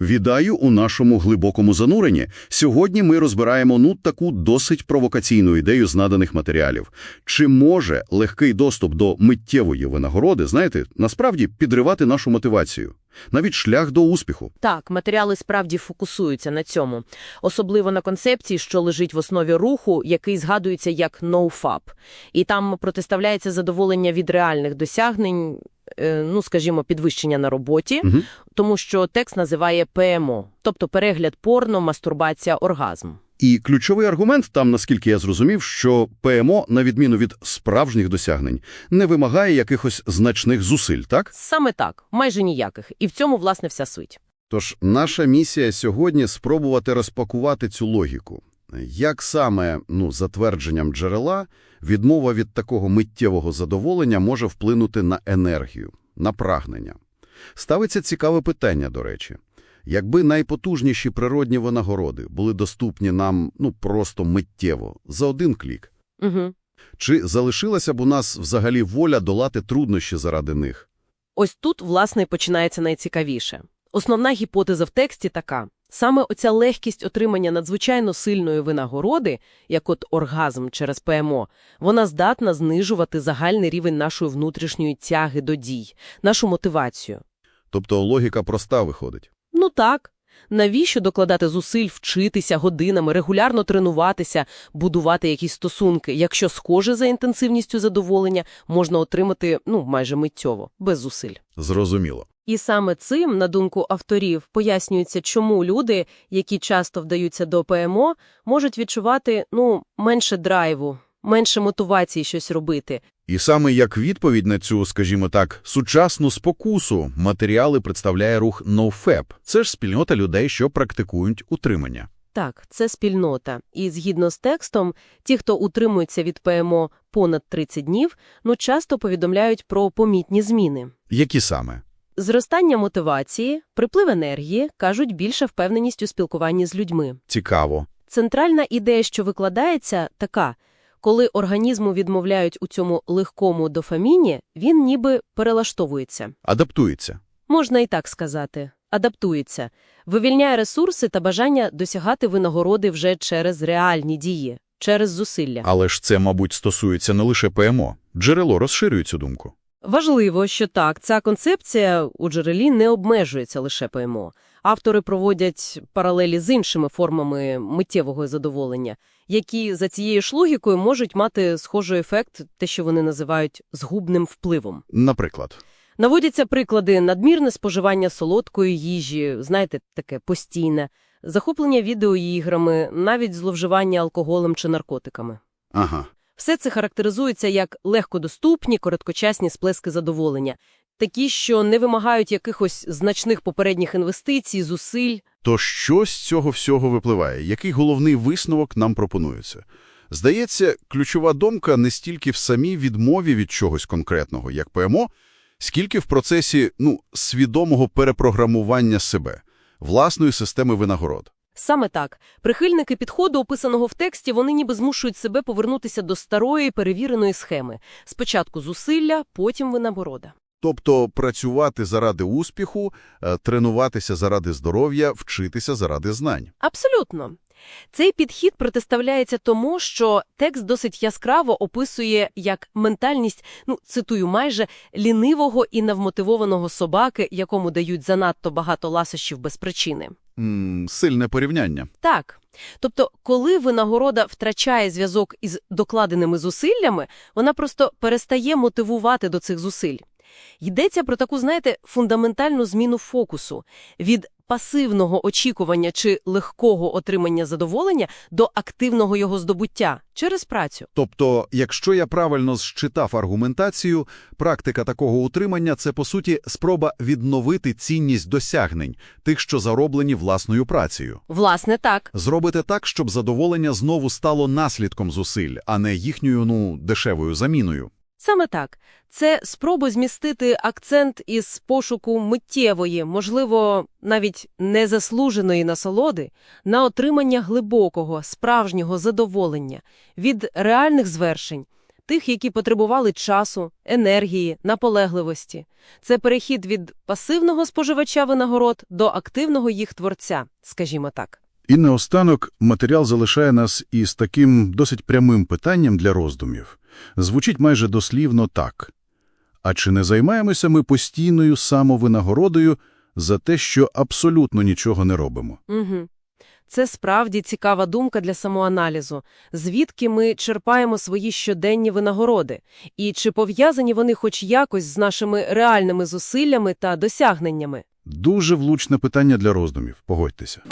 Вітаю у нашому глибокому зануренні. Сьогодні ми розбираємо ну таку досить провокаційну ідею з наданих матеріалів. Чи може легкий доступ до миттєвої винагороди, знаєте, насправді підривати нашу мотивацію? Навіть шлях до успіху. Так, матеріали справді фокусуються на цьому. Особливо на концепції, що лежить в основі руху, який згадується як NoFap. І там протиставляється задоволення від реальних досягнень, ну, скажімо, підвищення на роботі, Мгм. тому що текст називає ПМО, тобто перегляд порно, мастурбація, оргазм. І ключовий аргумент там, наскільки я зрозумів, що ПМО, на відміну від справжніх досягнень, не вимагає якихось значних зусиль, так? Саме так, майже ніяких. І в цьому, власне, вся суть. Тож наша місія сьогодні – спробувати розпакувати цю логіку. Як саме, ну, за твердженням джерела, відмова від такого миттєвого задоволення може вплинути на енергію, на прагнення? Ставиться цікаве питання, до речі. Якби найпотужніші природні винагороди були доступні нам, ну, просто миттєво, за один клік, Угу. чи залишилася б у нас взагалі воля долати труднощі заради них? Ось тут, власне, починається найцікавіше. Основна гіпотеза в тексті така. Саме оця легкість отримання надзвичайно сильної винагороди, як от оргазм через ПМО, вона здатна знижувати загальний рівень нашої внутрішньої тяги до дій, нашу мотивацію. Тобто логіка проста виходить. Ну так. Навіщо докладати зусиль, вчитися годинами, регулярно тренуватися, будувати якісь стосунки, якщо схоже за інтенсивністю задоволення можна отримати, ну, майже миттєво, без зусиль. Зрозуміло. І саме цим, на думку авторів, пояснюється, чому люди, які часто вдаються до ПМО, можуть відчувати, ну, менше драйву, менше мотивації щось робити. І саме як відповідь на цю, скажімо так, сучасну спокусу матеріали представляє рух NoFap. Це ж спільнота людей, що практикують утримання. Так, це спільнота. І згідно з текстом, ті, хто утримується від ПМО понад 30 днів, ну, часто повідомляють про помітні зміни. Які саме? Зростання мотивації, приплив енергії, кажуть, більша впевненість у спілкуванні з людьми. Цікаво. Центральна ідея, що викладається, така. Коли організму відмовляють у цьому легкому дофаміні, він ніби перелаштовується. Адаптується. Можна і так сказати. Адаптується. Вивільняє ресурси та бажання досягати винагороди вже через реальні дії, через зусилля. Але ж це, мабуть, стосується не лише ПМО. Джерело розширює цю думку. Важливо, що так, ця концепція у джерелі не обмежується лише ПМО. Автори проводять паралелі з іншими формами миттєвого задоволення, які за цією ж логікою можуть мати схожий ефект, те, що вони називають згубним впливом. Наприклад. Наводяться приклади надмірне споживання солодкої їжі, знаєте, таке постійне, захоплення відеоіграми, навіть зловживання алкоголем чи наркотиками. Ага. Все це характеризується як легкодоступні, короткочасні сплески задоволення, такі, що не вимагають якихось значних попередніх інвестицій, зусиль. То що з цього всього випливає? Який головний висновок нам пропонується? Здається, ключова думка не стільки в самій відмові від чогось конкретного, як ПМО, скільки в процесі, ну, свідомого перепрограмування себе, власної системи винагород. Саме так. Прихильники підходу, описаного в тексті, вони ніби змушують себе повернутися до старої перевіреної схеми. Спочатку зусилля, потім винагорода. Тобто працювати заради успіху, е, тренуватися заради здоров'я, вчитися заради знань. Абсолютно. Цей підхід протиставляється тому, що текст досить яскраво описує як ментальність, ну, цитую майже, лінивого і навмотивованого собаки, якому дають занадто багато ласощів без причини. М, сильне порівняння. Так. Тобто, коли винагорода втрачає зв'язок із докладеними зусиллями, вона просто перестає мотивувати до цих зусиль. Йдеться про таку, знаєте, фундаментальну зміну фокусу від пасивного очікування чи легкого отримання задоволення до активного його здобуття через працю. Тобто, якщо я правильно зчитав аргументацію, практика такого утримання – це, по суті, спроба відновити цінність досягнень, тих, що зароблені власною працею. Власне, так. Зробити так, щоб задоволення знову стало наслідком зусиль, а не їхньою, ну, дешевою заміною. Саме так. Це спроба змістити акцент із пошуку миттєвої, можливо, навіть незаслуженої насолоди, на отримання глибокого, справжнього задоволення від реальних звершень, тих, які потребували часу, енергії, наполегливості. Це перехід від пасивного споживача винагород до активного їх творця, скажімо так. І наостанок матеріал залишає нас із таким досить прямим питанням для роздумів. Звучить майже дослівно так. А чи не займаємося ми постійною самовинагородою за те, що абсолютно нічого не робимо? Угу. Це справді цікава думка для самоаналізу. Звідки ми черпаємо свої щоденні винагороди? І чи пов'язані вони хоч якось з нашими реальними зусиллями та досягненнями? Дуже влучне питання для роздумів, погодьтеся.